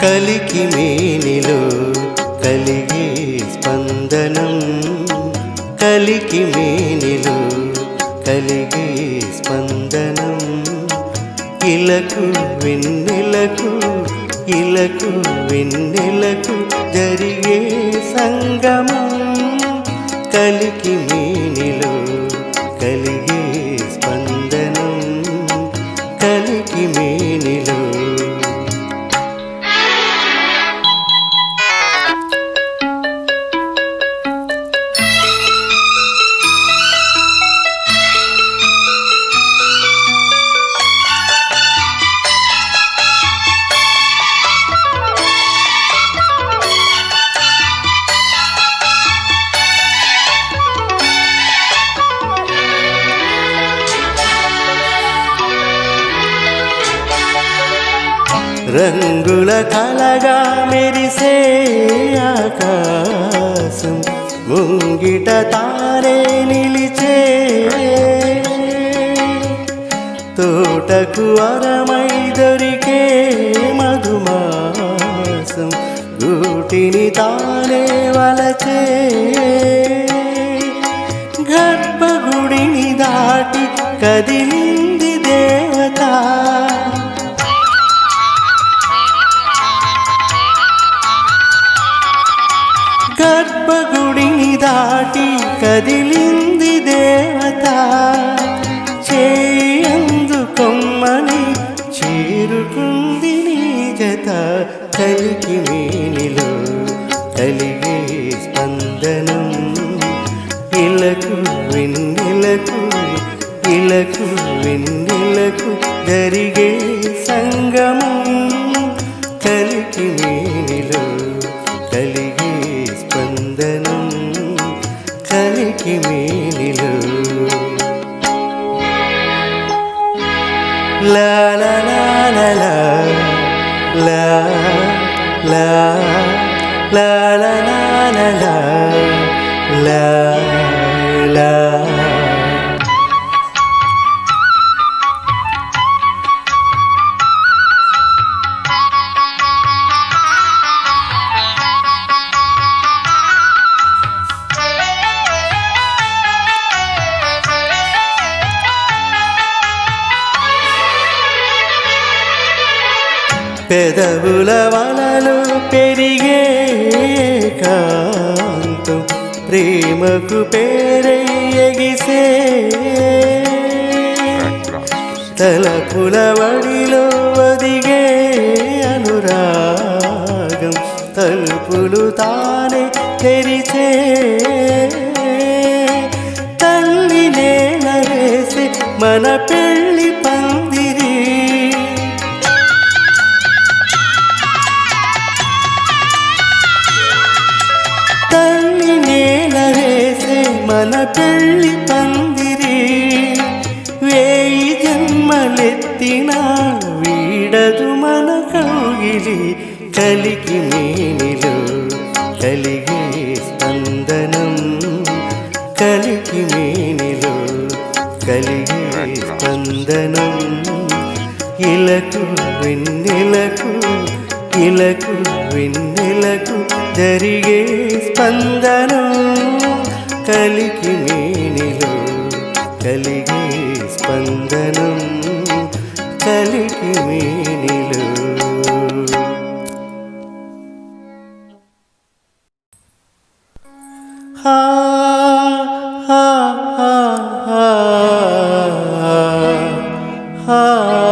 కలికి మేనిలో కలిగే స్పందనం కలికి మేనిలు కలిగే స్పందనం. ఇలకు వెన్నెలకు ఇలకు వెన్నెలకు జరిగే సంగమం కలికి మే రంగుల కలగా మెరిసే ఆకాశం ముంగిట తారే నిలిచే తోటకు అరమై దొరికే మధుమాసం గూటిని తానే వలచే గర్భగుడిని దాటి కదిలింది గర్భగుడిని దాటి కదిలింది దేవత చేయందు కొమ్మని చేరుకుంది నీ జత కలికి మేనిలో కలిగే స్పందనం ఇలకు వెన్నెలకు ఇలకు వెన్నెలకు జరిగే సంగమం కలికి మేనిలో 啦啦啦啦啦啦啦啦啦啦啦啦啦啦 పెదవుల వలలు పెరిగే కాంతం. ప్రేమకు పేరెగిసే తలపుల వడిలో వదిగే అనురాగం. తలుపులు తానే తెరిచే. తల్లి నేల మన పెళ్ళి పందిరి తల్లి నేల వేసే మన పెళ్ళి పందిరి. వేయి జన్మలెత్తిన వీడదు మన కౌగిలి. కలికి మేనిలో కలిగే స్పందనం. కలికి మేనిలో కలిగే స్పందనం. ఇలకు వెన్నెలకు ఇలకు వెన్నెలకు జరిగే స్పందనం కలికి మేనిలో కలిగే స్పందనం కలికి మేనిలో. హా హా హా హా హా.